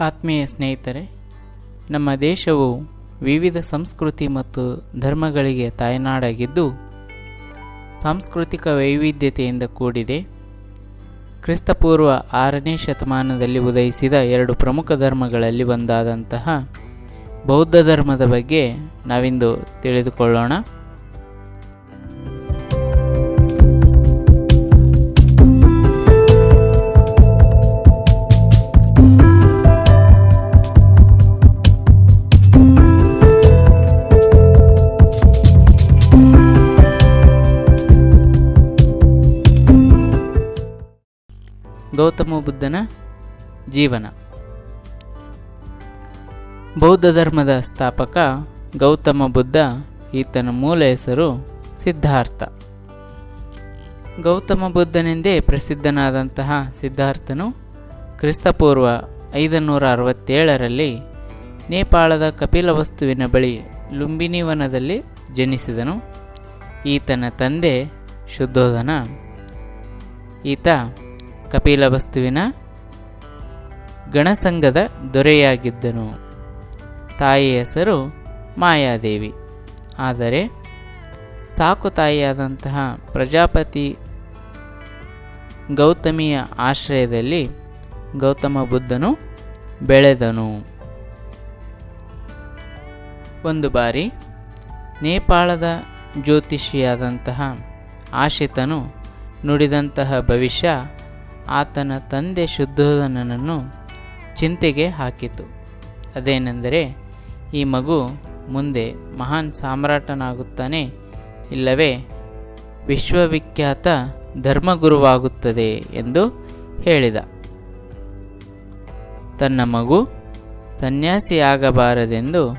ಆತ್ಮೀಯ ಸ್ನೇಹಿತರೆ, ನಮ್ಮ ದೇಶವು ವಿವಿಧ ಸಂಸ್ಕೃತಿ ಮತ್ತು ಧರ್ಮಗಳಿಗೆ ತಾಯ್ನಾಡಾಗಿದ್ದು, ಸಾಂಸ್ಕೃತಿಕ ವೈವಿಧ್ಯತೆಯಿಂದ ಕೂಡಿದೆ. ಕ್ರಿಸ್ತಪೂರ್ವ ಆರನೇ ಶತಮಾನದಲ್ಲಿ ಉದಯಿಸಿದ ಎರಡು ಪ್ರಮುಖ ಧರ್ಮಗಳಲ್ಲಿ ಒಂದಾದಂತಹ ಬೌದ್ಧ ಧರ್ಮದ ಬಗ್ಗೆ ನಾವಿಂದು ತಿಳಿದುಕೊಳ್ಳೋಣ. ಗೌತಮ ಬುದ್ಧನ ಜೀವನ. ಬೌದ್ಧ ಧರ್ಮದ ಸ್ಥಾಪಕ ಗೌತಮ ಬುದ್ಧ ಈತನ ಮೂಲ ಹೆಸರು ಸಿದ್ಧಾರ್ಥ. ಗೌತಮ ಬುದ್ಧನೆಂದೇ ಪ್ರಸಿದ್ಧನಾದಂತಹ ಸಿದ್ಧಾರ್ಥನು ಕ್ರಿಸ್ತಪೂರ್ವ ಐದುನೂರ ಅರವತ್ತೇಳರಲ್ಲಿ ನೇಪಾಳದ ಕಪಿಲವಸ್ತುವಿನ ಬಳಿ ಲುಂಬಿನಿವನದಲ್ಲಿ ಜನಿಸಿದನು. ಈತನ ತಂದೆ ಶುದ್ಧೋಧನ. ಈತ ಕಪಿಲವಸ್ತುವಿನ ಗಣಸಂಘದ ದೊರೆಯಾಗಿದ್ದನು. ತಾಯಿ ಹೆಸರು ಮಾಯಾದೇವಿ. ಆದರೆ ಸಾಕು ತಾಯಿಯಾದಂತಹ ಪ್ರಜಾಪತಿ ಗೌತಮಿಯ ಆಶ್ರಯದಲ್ಲಿ ಗೌತಮ ಬುದ್ಧನು ಬೆಳೆದನು. ಒಂದು ಬಾರಿ ನೇಪಾಳದ ಜ್ಯೋತಿಷಿಯಾದಂತಹ ಆಶಿತನು ನುಡಿದಂತಹ ಭವಿಷ್ಯ ಆತನ ತಂದೆ ಶುದ್ಧೋಧನನನ್ನು ಚಿಂತೆಗೆ ಹಾಕಿತು. ಅದೇನೆಂದರೆ, ಈ ಮಗು ಮುಂದೆ ಮಹಾನ್ ಸಾಮ್ರಾಟನಾಗುತ್ತಾನೆ, ಇಲ್ಲವೇ ವಿಶ್ವವಿಖ್ಯಾತ ಧರ್ಮಗುರುವಾಗುತ್ತದೆ ಎಂದು ಹೇಳಿದ. ತನ್ನ ಮಗು ಸನ್ಯಾಸಿಯಾಗಬಾರದೆಂದು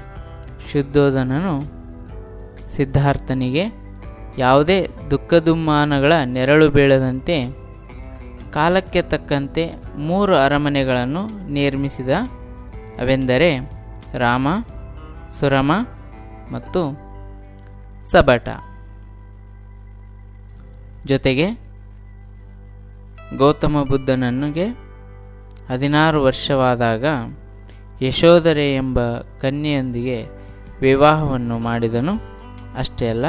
ಶುದ್ಧೋಧನನು ಸಿದ್ಧಾರ್ಥನಿಗೆ ಯಾವುದೇ ದುಃಖದುಮ್ಮಾನಗಳ ನೆರಳು ಬೀಳದಂತೆ ಕಾಲಕ್ಕೆ ತಕ್ಕಂತೆ ಮೂರು ಅರಮನೆಗಳನ್ನು ನಿರ್ಮಿಸಿದ ಅವೆಂದರೆ ರಾಮ, ಸುರಮ ಮತ್ತು ಸಬಟ. ಜೊತೆಗೆ ಗೌತಮ ಬುದ್ಧನನ್ನುಗೆ ಹದಿನಾರು ವರ್ಷವಾದಾಗ ಯಶೋಧರೆ ಎಂಬ ಕನ್ಯೆಯೊಂದಿಗೆ ವಿವಾಹವನ್ನು ಮಾಡಿದನು. ಅಷ್ಟೇ ಅಲ್ಲ,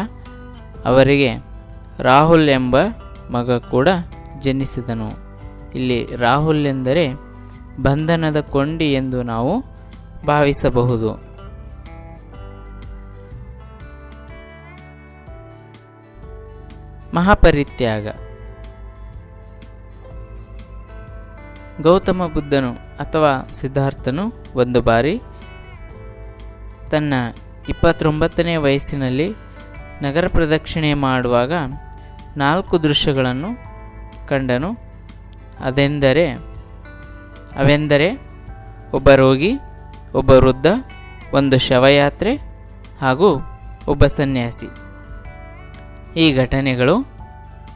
ಅವರಿಗೆ ರಾಹುಲ್ ಎಂಬ ಮಗ ಕೂಡ ಜನಿಸಿದನು. ಇಲ್ಲಿ ರಾಹುಲ್ ಎಂದರೆ ಬಂಧನದ ಕೊಂಡಿ ಎಂದು ನಾವು ಭಾವಿಸಬಹುದು. ಮಹಾಪರಿತ್ಯಾಗ. ಗೌತಮ ಬುದ್ಧನು ಅಥವಾ ಸಿದ್ಧಾರ್ಥನು ಒಂದು ಬಾರಿ ತನ್ನ ಇಪ್ಪತ್ತೊಂಬತ್ತನೇ ವಯಸ್ಸಿನಲ್ಲಿ ನಗರ ಪ್ರದಕ್ಷಿಣೆ ಮಾಡುವಾಗ ನಾಲ್ಕು ದೃಶ್ಯಗಳನ್ನು ಕಂಡನು. ಅದೆಂದರೆ, ಅವೆಂದರೆ, ಒಬ್ಬ ರೋಗಿ, ಒಬ್ಬ ವೃದ್ಧ, ಒಂದು ಶವಯಾತ್ರೆ ಹಾಗೂ ಒಬ್ಬ ಸನ್ಯಾಸಿ. ಈ ಘಟನೆಗಳು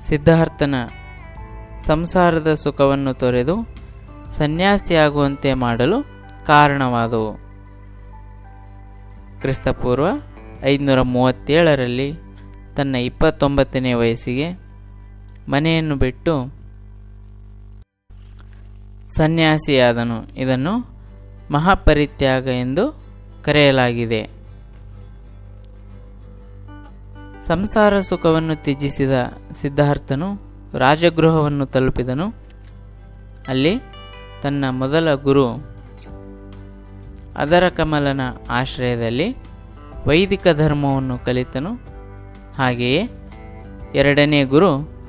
ಸಿದ್ಧಾರ್ಥನ ಸಂಸಾರದ ಸುಖವನ್ನು ತೊರೆದು ಸನ್ಯಾಸಿಯಾಗುವಂತೆ ಮಾಡಲು ಕಾರಣವಾದವು. ಕ್ರಿಸ್ತಪೂರ್ವ ಐದುನೂರ ಮೂವತ್ತೇಳರಲ್ಲಿ ತನ್ನ ಇಪ್ಪತ್ತೊಂಬತ್ತನೇ ವಯಸ್ಸಿಗೆ ಮನೆಯನ್ನು ಬಿಟ್ಟು ಸನ್ಯಾಸಿಯಾದನು. ಇದನ್ನು ಮಹಾಪರಿತ್ಯಾಗ ಎಂದು ಕರೆಯಲಾಗಿದೆ. ಸಂಸಾರ ಸುಖವನ್ನು ತ್ಯಜಿಸಿದ ಸಿದ್ಧಾರ್ಥನು ರಾಜಗೃಹವನ್ನು ತಲುಪಿದನು. ಅಲ್ಲಿ ತನ್ನ ಮೊದಲ ಗುರು ಅದರ ಕಮಲನ ಆಶ್ರಯದಲ್ಲಿ ವೈದಿಕ ಧರ್ಮವನ್ನು ಕಲಿತನು. ಹಾಗೆಯೇ ಎರಡನೇ ಗುರು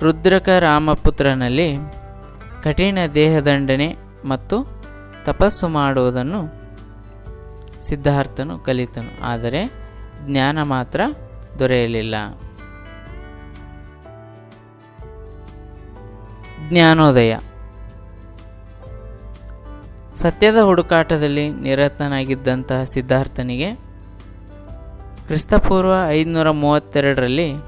ರುದ್ರಕ ರಾಮಪುತ್ರನಲ್ಲಿ ಕಠಿಣ ದೇಹದಂಡನೆ ಮತ್ತು ತಪಸ್ಸು ಮಾಡುವುದನ್ನು ಸಿದ್ಧಾರ್ಥನು ಕಲಿತನು. ಆದರೆ ಜ್ಞಾನ ಮಾತ್ರ ದೊರೆಯಲಿಲ್ಲ. ಜ್ಞಾನೋದಯ. ಸತ್ಯದ ಹುಡುಕಾಟದಲ್ಲಿ ನಿರತನಾಗಿದ್ದಂತಹ ಸಿದ್ಧಾರ್ಥನಿಗೆ ಕ್ರಿಸ್ತಪೂರ್ವ ಐದುನೂರ ಮೂವತ್ತೆರಡರಲ್ಲಿ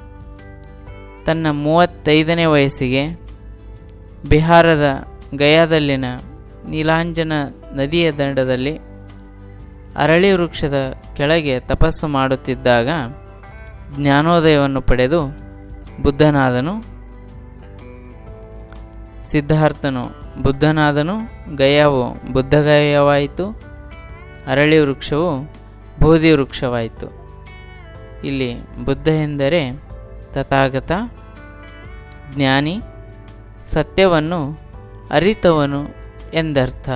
ತನ್ನ ಮೂವತ್ತೈದನೇ ವಯಸ್ಸಿಗೆ ಬಿಹಾರದ ಗಯಾದಲ್ಲಿನ ನೀಲಾಂಜನ ನದಿಯ ದಂಡದಲ್ಲಿ ಅರಳಿ ವೃಕ್ಷದ ಕೆಳಗೆ ತಪಸ್ಸು ಮಾಡುತ್ತಿದ್ದಾಗ ಜ್ಞಾನೋದಯವನ್ನು ಪಡೆದು ಬುದ್ಧನಾದನು. ಸಿದ್ಧಾರ್ಥನು ಬುದ್ಧನಾದನು, ಗಯಾವು ಬುದ್ಧಗಯವಾಯಿತು, ಅರಳಿ ವೃಕ್ಷವು ಬೋಧಿ ವೃಕ್ಷವಾಯಿತು ಇಲ್ಲಿ ಬುದ್ಧ ಎಂದರೆ ತಥಾಗತ ಜ್ಞಾನಿ, ಸತ್ಯವನ್ನು ಅರಿತವನು ಎಂದರ್ಥ.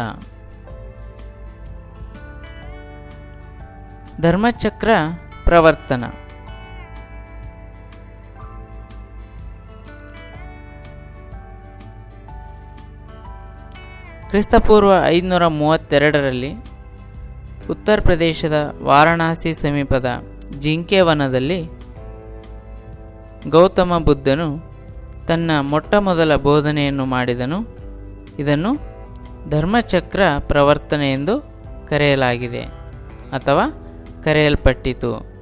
ಧರ್ಮಚಕ್ರ ಪ್ರವರ್ತನ. ಕ್ರಿಸ್ತಪೂರ್ವ ಐದುನೂರ ಮೂವತ್ತೆರಡರಲ್ಲಿ ಉತ್ತರ ಪ್ರದೇಶದ ವಾರಣಾಸಿ ಸಮೀಪದ ಜಿಂಕೆವನದಲ್ಲಿ ಗೌತಮ ಬುದ್ಧನು ತನ್ನ ಮೊಟ್ಟ ಮೊದಲ ಬೋಧನೆಯನ್ನು ಮಾಡಿದನು. ಇದನ್ನು ಧರ್ಮಚಕ್ರ ಪ್ರವರ್ತನೆ ಎಂದು ಕರೆಯಲಾಗಿದೆ ಅಥವಾ ಕರೆಯಲ್ಪಟ್ಟಿತು.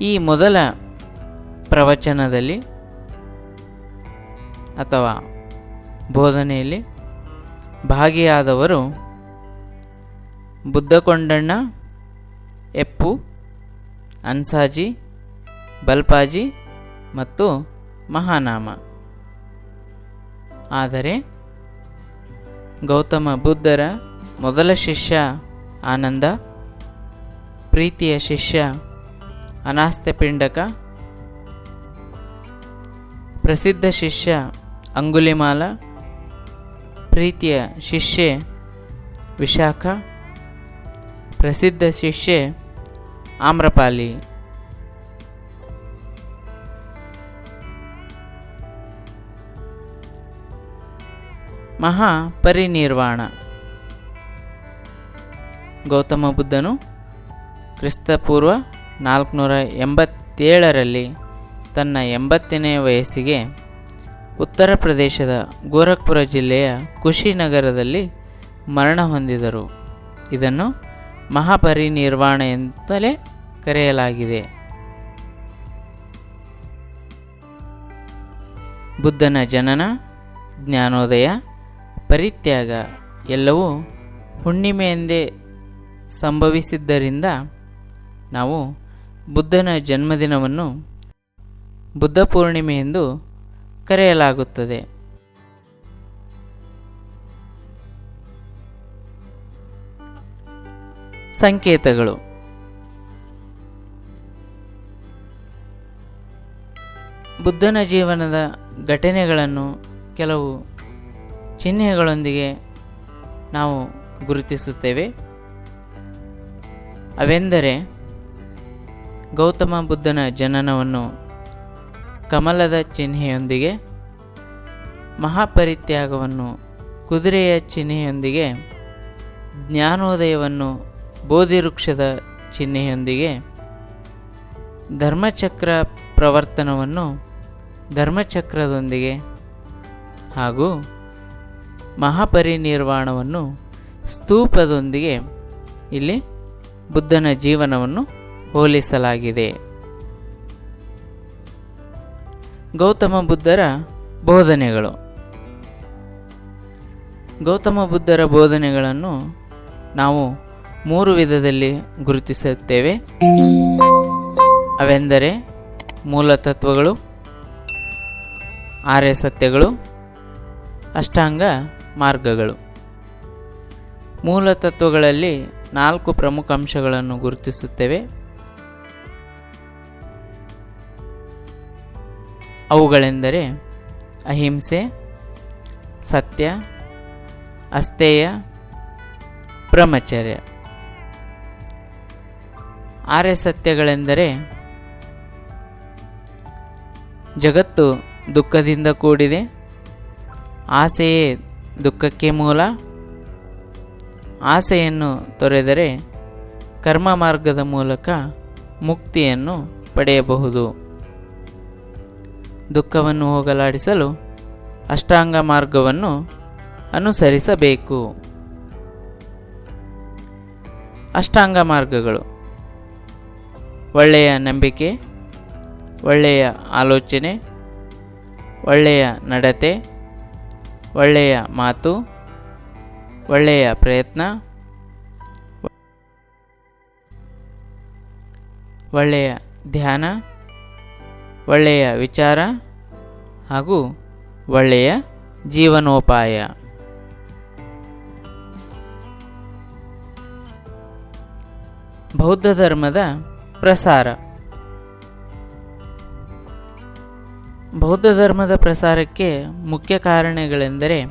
ಈ ಮೊದಲ ಪ್ರವಚನದಲ್ಲಿ ಅಥವಾ ಬೋಧನೆಯಲ್ಲಿ ಭಾಗಿಯಾದವರು ಬುದ್ಧಕೊಂಡಣ್ಣ, ಎಪ್ಪು ಅನ್ಸಾಜಿ, ಬಲ್ಪಾಜಿ ಮತ್ತು ಮಹಾನಾಮ. ಆದರೆ ಗೌತಮ ಬುದ್ಧರ ಮೊದಲ ಶಿಷ್ಯ ಆನಂದ, ಪ್ರೀತಿಯ ಶಿಷ್ಯ ಅನಾಸ್ತಪಿಂಡಕ ಪ್ರಸಿದ್ಧ ಶಿಷ್ಯ ಅಂಗುಲಿಮಾಲ, ಪ್ರೀತಿಯ ಶಿಷ್ಯೆ ವಿಶಾಖ, ಪ್ರಸಿದ್ಧ ಶಿಷ್ಯೆ ಆಮ್ರಪಾಲಿ. ಮಹಾ ಪರಿನಿರ್ವಾಣ ಗೌತಮ ಬುದ್ಧನು ಕ್ರಿಸ್ತಪೂರ್ವ ನಾಲ್ಕುನೂರ ಎಂಬತ್ತೇಳರಲ್ಲಿ ತನ್ನ ಎಂಬತ್ತನೇ ವಯಸ್ಸಿಗೆ ಉತ್ತರ ಪ್ರದೇಶದ ಗೋರಖ್ಪುರ ಜಿಲ್ಲೆಯ ಕುಶಿನಗರದಲ್ಲಿ ಮರಣ ಹೊಂದಿದರು. ಇದನ್ನು ಮಹಾಪರಿನಿರ್ವಾಣ ಎಂತಲೇ ಕರೆಯಲಾಗಿದೆ. ಬುದ್ಧನ ಜನನ, ಜ್ಞಾನೋದಯ, ಪರಿತ್ಯಾಗ ಎಲ್ಲವೂ ಹುಣ್ಣಿಮೆಯೆಂದೇ ಸಂಭವಿಸಿದ್ದರಿಂದ ನಾವು ಬುದ್ಧನ ಜನ್ಮದಿನವನ್ನು ಬುದ್ಧ ಪೂರ್ಣಿಮೆ ಎಂದು ಕರೆಯಲಾಗುತ್ತದೆ. ಸಂಕೇತಗಳು. ಬುದ್ಧನ ಜೀವನದ ಘಟನೆಗಳನ್ನು ಕೆಲವು ಚಿಹ್ನೆಗಳೊಂದಿಗೆ ನಾವು ಗುರುತಿಸುತ್ತೇವೆ. ಅವೆಂದರೆ ಗೌತಮ ಬುದ್ಧನ ಜನನವನ್ನು ಕಮಲದ ಚಿಹ್ನೆಯೊಂದಿಗೆ, ಮಹಾಪರಿತ್ಯಾಗವನ್ನು ಕುದುರೆಯ ಚಿಹ್ನೆಯೊಂದಿಗೆ, ಜ್ಞಾನೋದಯವನ್ನು ಬೋಧಿವೃಕ್ಷದ ಚಿಹ್ನೆಯೊಂದಿಗೆ ಧರ್ಮಚಕ್ರ ಪ್ರವರ್ತನವನ್ನು ಧರ್ಮಚಕ್ರದೊಂದಿಗೆ ಹಾಗೂ ಮಹಾಪರಿನಿರ್ವಾಣವನ್ನು ಸ್ತೂಪದೊಂದಿಗೆ ಇಲ್ಲಿ ಬುದ್ಧನ ಜೀವನವನ್ನು ಹೋಲಿಸಲಾಗಿದೆ. ಗೌತಮ ಬುದ್ಧರ ಬೋಧನೆಗಳು. ಗೌತಮ ಬುದ್ಧರ ಬೋಧನೆಗಳನ್ನು ನಾವು ಮೂರು ವಿಧದಲ್ಲಿ ಗುರುತಿಸುತ್ತೇವೆ. ಅವೆಂದರೆ ಮೂಲತತ್ವಗಳು ಆರ್ಯ ಸತ್ಯಗಳು, ಅಷ್ಟಾಂಗ ಮಾರ್ಗಗಳು. ಮೂಲ ತತ್ವಗಳಲ್ಲಿ ನಾಲ್ಕು ಪ್ರಮುಖ ಅಂಶಗಳನ್ನು ಗುರುತಿಸುತ್ತೇವೆ. ಅವುಗಳೆಂದರೆ ಅಹಿಂಸೆ, ಸತ್ಯ ಅಸ್ತೇಯ ಬ್ರಹ್ಮಚರ್ಯ. ಆರ್ಯ ಸತ್ಯಗಳೆಂದರೆ ಜಗತ್ತು ದುಃಖದಿಂದ ಕೂಡಿದೆ, ಆಸೆಯೇ ದುಃಖಕ್ಕೆ ಮೂಲ. ಆಸೆಯನ್ನು ತೊರೆದರೆ ಕರ್ಮ ಮಾರ್ಗದ ಮೂಲಕ ಮುಕ್ತಿಯನ್ನು ಪಡೆಯಬಹುದು. ದುಃಖವನ್ನು ಹೋಗಲಾಡಿಸಲು ಅಷ್ಟಾಂಗ ಮಾರ್ಗವನ್ನು ಅನುಸರಿಸಬೇಕು. ಅಷ್ಟಾಂಗ ಮಾರ್ಗಗಳು. ಒಳ್ಳೆಯ ನಂಬಿಕೆ, ಒಳ್ಳೆಯ ಆಲೋಚನೆ, ಒಳ್ಳೆಯ ನಡತೆ, ಒಳ್ಳೆಯ ಮಾತು, ಒಳ್ಳೆಯ ಪ್ರಯತ್ನ, ಒಳ್ಳೆಯ ಧ್ಯಾನ, ಒಳ್ಳೆಯ ವಿಚಾರ ಹಾಗೂ ಒಳ್ಳೆಯ ಜೀವನೋಪಾಯ. ಬೌದ್ಧ ಧರ್ಮದ ಪ್ರಸಾರ. ಬೌದ್ಧ ಧರ್ಮದ ಪ್ರಸಾರಕ್ಕೆ ಮುಖ್ಯ ಕಾರಣಗಳೆಂದರೆ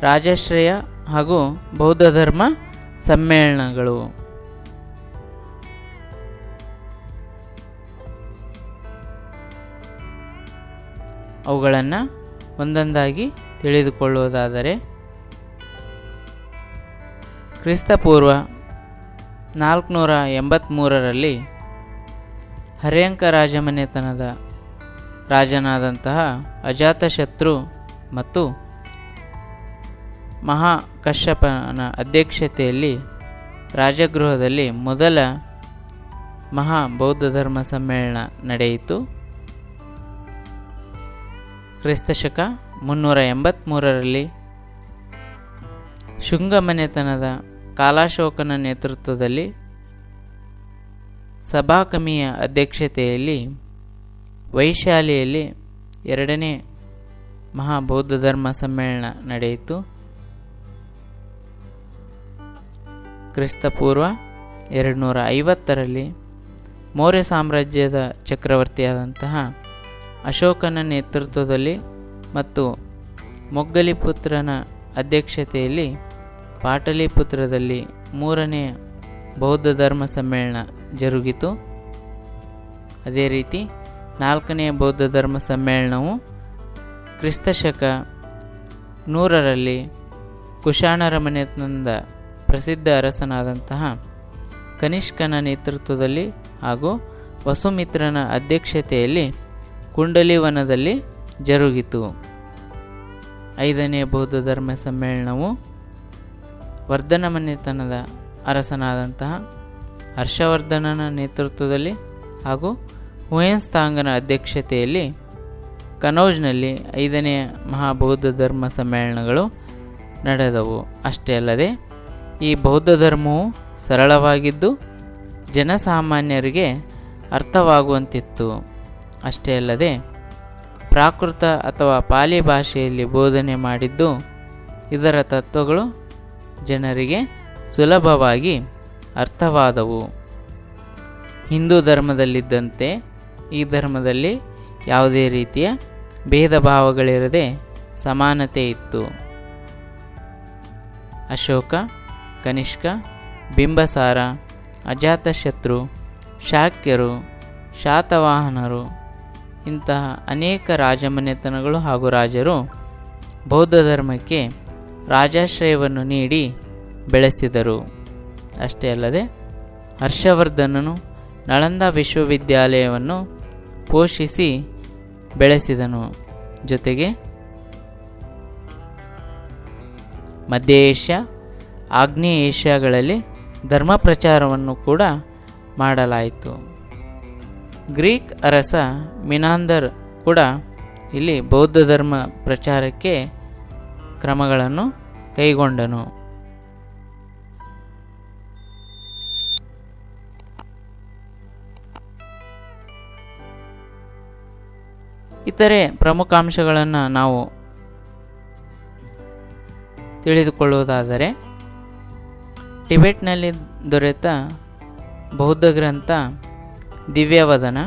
ರಾಜಶ್ರಯ ಹಾಗೂ ಬೌದ್ಧ ಧರ್ಮ ಸಮ್ಮೇಳನಗಳು. ಅವುಗಳನ್ನು ಒಂದೊಂದಾಗಿ ತಿಳಿದುಕೊಳ್ಳುವುದಾದರೆ ಕ್ರಿಸ್ತಪೂರ್ವ ನಾಲ್ಕುನೂರ ಎಂಬತ್ತ್ಮೂರರಲ್ಲಿ ಹರ್ಯಂಕ ರಾಜಮನೆತನದ ರಾಜನಾದಂತಹ ಅಜಾತಶತ್ರು ಮತ್ತು ಮಹಾ ಕಶ್ಯಪನ ಅಧ್ಯಕ್ಷತೆಯಲ್ಲಿ ರಾಜಗೃಹದಲ್ಲಿ ಮೊದಲ ಮಹಾ ಬೌದ್ಧ ಧರ್ಮ ಸಮ್ಮೇಳನ ನಡೆಯಿತು. ಕ್ರಿಸ್ತಶಕ ಮುನ್ನೂರ ಎಂಬತ್ತ್ಮೂರರಲ್ಲಿ ಶುಂಗಮನೆತನದ ಕಾಲಾಶೋಕನ ನೇತೃತ್ವದಲ್ಲಿ ಸಭಾಕಮಿಯ ಅಧ್ಯಕ್ಷತೆಯಲ್ಲಿ ವೈಶಾಲಿಯಲ್ಲಿ ಎರಡನೇ ಮಹಾಬೌದ್ಧ ಧರ್ಮ ಸಮ್ಮೇಳನ ನಡೆಯಿತು. ಕ್ರಿಸ್ತಪೂರ್ವ ಎರಡುನೂರ ಐವತ್ತರಲ್ಲಿ ಮೌರ್ಯ ಸಾಮ್ರಾಜ್ಯದ ಚಕ್ರವರ್ತಿಯಾದಂತಹ ಅಶೋಕನ ನೇತೃತ್ವದಲ್ಲಿ ಮತ್ತು ಮೊಗ್ಗಲಿಪುತ್ರನ ಅಧ್ಯಕ್ಷತೆಯಲ್ಲಿ ಪಾಟಲಿಪುತ್ರದಲ್ಲಿ ಮೂರನೇ ಬೌದ್ಧ ಧರ್ಮ ಸಮ್ಮೇಳನ ಜರುಗಿತು. ಅದೇ ರೀತಿ ನಾಲ್ಕನೆಯ ಬೌದ್ಧ ಧರ್ಮ ಸಮ್ಮೇಳನವು ಕ್ರಿಸ್ತಶಕ ನೂರರಲ್ಲಿ ಕುಶಾಣರ ಮನೆತನದ ಪ್ರಸಿದ್ಧ ಅರಸನಾದಂತಹ ಕನಿಷ್ಕನ ನೇತೃತ್ವದಲ್ಲಿ ಹಾಗೂ ವಸುಮಿತ್ರನ ಅಧ್ಯಕ್ಷತೆಯಲ್ಲಿ ಕುಂಡಲಿವನದಲ್ಲಿ ಜರುಗಿತು. ಐದನೇ ಬೌದ್ಧ ಧರ್ಮ ಸಮ್ಮೇಳನವು ವರ್ಧನ ಮನೆತನದ ಅರಸನಾದಂತಹ ಹರ್ಷವರ್ಧನನ ನೇತೃತ್ವದಲ್ಲಿ ಹಾಗೂ ಹುಯೆನ್ಸ್ತಾಂಗನ ಅಧ್ಯಕ್ಷತೆಯಲ್ಲಿ ಕನೌಜ್ನಲ್ಲಿ ಐದನೇ ಮಹಾಬೌದ್ಧ ಧರ್ಮ ಸಮ್ಮೇಳನಗಳು ನಡೆದವು. ಅಷ್ಟೇ ಅಲ್ಲದೆ, ಈ ಬೌದ್ಧ ಧರ್ಮವು ಸರಳವಾಗಿದ್ದು ಜನಸಾಮಾನ್ಯರಿಗೆ ಅರ್ಥವಾಗುವಂತಿತ್ತು. ಅಷ್ಟೇ ಅಲ್ಲದೆ, ಪ್ರಾಕೃತ ಅಥವಾ ಪಾಲಿ ಭಾಷೆಯಲ್ಲಿ ಬೋಧನೆ ಮಾಡಿದ್ದು ಇದರ ತತ್ವಗಳು ಜನರಿಗೆ ಸುಲಭವಾಗಿ ಅರ್ಥವಾದವು. ಹಿಂದೂ ಧರ್ಮದಲ್ಲಿದ್ದಂತೆ ಈ ಧರ್ಮದಲ್ಲಿ ಯಾವುದೇ ರೀತಿಯ ಭೇದ ಭಾವಗಳಿರದೆ ಸಮಾನತೆ ಇತ್ತು. ಅಶೋಕ, ಕನಿಷ್ಕ, ಬಿಂಬಸಾರ, ಅಜಾತಶತ್ರು, ಶಾಕ್ಯರು, ಶಾತವಾಹನರು ಇಂತಹ ಅನೇಕ ರಾಜಮನೆತನಗಳು ಹಾಗೂ ರಾಜರು ಬೌದ್ಧ ಧರ್ಮಕ್ಕೆ ರಾಜಾಶ್ರಯವನ್ನು ನೀಡಿ ಬೆಳೆಸಿದರು. ಅಷ್ಟೇ ಅಲ್ಲದೆ ಹರ್ಷವರ್ಧನನು ನಳಂದ ವಿಶ್ವವಿದ್ಯಾಲಯವನ್ನು ಪೋಷಿಸಿ ಬೆಳೆಸಿದನು. ಜೊತೆಗೆ ಮಧ್ಯ ಏಷ್ಯಾ ಆಗ್ನೇಯ ಏಷ್ಯಾಗಳಲ್ಲಿ ಧರ್ಮ ಪ್ರಚಾರವನ್ನು ಕೂಡ ಮಾಡಲಾಯಿತು. ಗ್ರೀಕ್ ಅರಸ ಮಿನಾಂದರ್ ಕೂಡ ಇಲ್ಲಿ ಬೌದ್ಧ ಧರ್ಮ ಪ್ರಚಾರಕ್ಕೆ ಕ್ರಮಗಳನ್ನು ಕೈಗೊಂಡನು. ಇತರೆ ಪ್ರಮುಖ ಅಂಶಗಳನ್ನು ನಾವು ತಿಳಿದುಕೊಳ್ಳುವುದಾದರೆ, ಟಿಬೆಟ್ನಲ್ಲಿ ದೊರೆತ ಬೌದ್ಧ ಗ್ರಂಥ ದಿವ್ಯವದನ,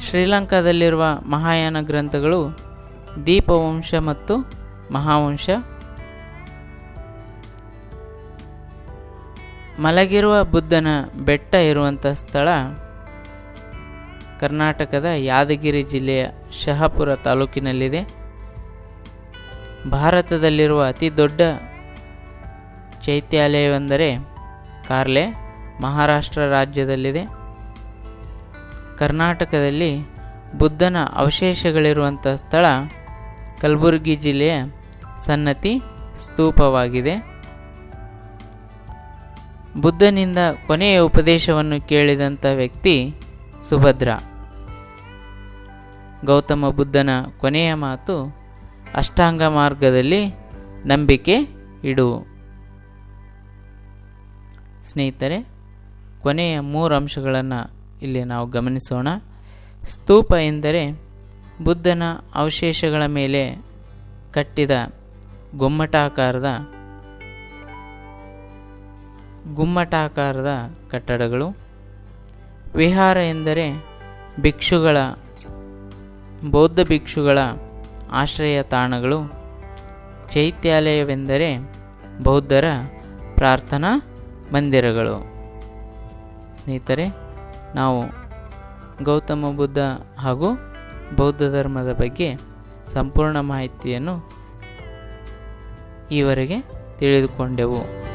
ಶ್ರೀಲಂಕಾದಲ್ಲಿರುವ ಮಹಾಯಾನ ಗ್ರಂಥಗಳು ದೀಪವಂಶ ಮತ್ತು ಮಹಾವಂಶ. ಮಲಗಿರುವ ಬುದ್ಧನ ಬೆಟ್ಟ ಇರುವಂಥ ಸ್ಥಳ ಕರ್ನಾಟಕದ ಯಾದಗಿರಿ ಜಿಲ್ಲೆಯ ಶಹಾಪುರ ತಾಲೂಕಿನಲ್ಲಿದೆ. ಭಾರತದಲ್ಲಿರುವ ಅತಿ ದೊಡ್ಡ ಚೈತ್ಯಾಲಯವೆಂದರೆ ಕಾರ್ಲೆ, ಮಹಾರಾಷ್ಟ್ರ ರಾಜ್ಯದಲ್ಲಿದೆ. ಕರ್ನಾಟಕದಲ್ಲಿ ಬುದ್ಧನ ಅವಶೇಷಗಳಿರುವಂಥ ಸ್ಥಳ ಕಲಬುರಗಿ ಜಿಲ್ಲೆಯ ಸನ್ನತಿ ಸ್ತೂಪವಾಗಿದೆ. ಬುದ್ಧನಿಂದ ಕೊನೆಯ ಉಪದೇಶವನ್ನು ಕೇಳಿದಂಥ ವ್ಯಕ್ತಿ ಸುಭದ್ರ. ಗೌತಮ ಬುದ್ಧನ ಕೊನೆಯ ಮಾತು, ಅಷ್ಟಾಂಗ ಮಾರ್ಗದಲ್ಲಿ ನಂಬಿಕೆ ಇಡು. ಸ್ನೇಹಿತರೆ, ಕೊನೆಯ ಮೂರು ಅಂಶಗಳನ್ನು ಇಲ್ಲಿ ನಾವು ಗಮನಿಸೋಣ. ಸ್ತೂಪ ಎಂದರೆ ಬುದ್ಧನ ಅವಶೇಷಗಳ ಮೇಲೆ ಕಟ್ಟಿದ ಗುಮ್ಮಟಾಕಾರದ ಗುಮ್ಮಟಾಕಾರದ ಕಟ್ಟಡಗಳು. ವಿಹಾರ ಎಂದರೆ ಭಿಕ್ಷುಗಳ ಬೌದ್ಧ ಭಿಕ್ಷುಗಳ ಆಶ್ರಯ ತಾಣಗಳು ಚೈತ್ಯಾಲಯವೆಂದರೆ ಬೌದ್ಧರ ಪ್ರಾರ್ಥನಾ ಮಂದಿರಗಳು. ಸ್ನೇಹಿತರೆ, ನಾವು ಗೌತಮ ಬುದ್ಧ ಹಾಗೂ ಬೌದ್ಧ ಧರ್ಮದ ಬಗ್ಗೆ ಸಂಪೂರ್ಣ ಮಾಹಿತಿಯನ್ನು ಈವರೆಗೆ ತಿಳಿದುಕೊಂಡೆವು.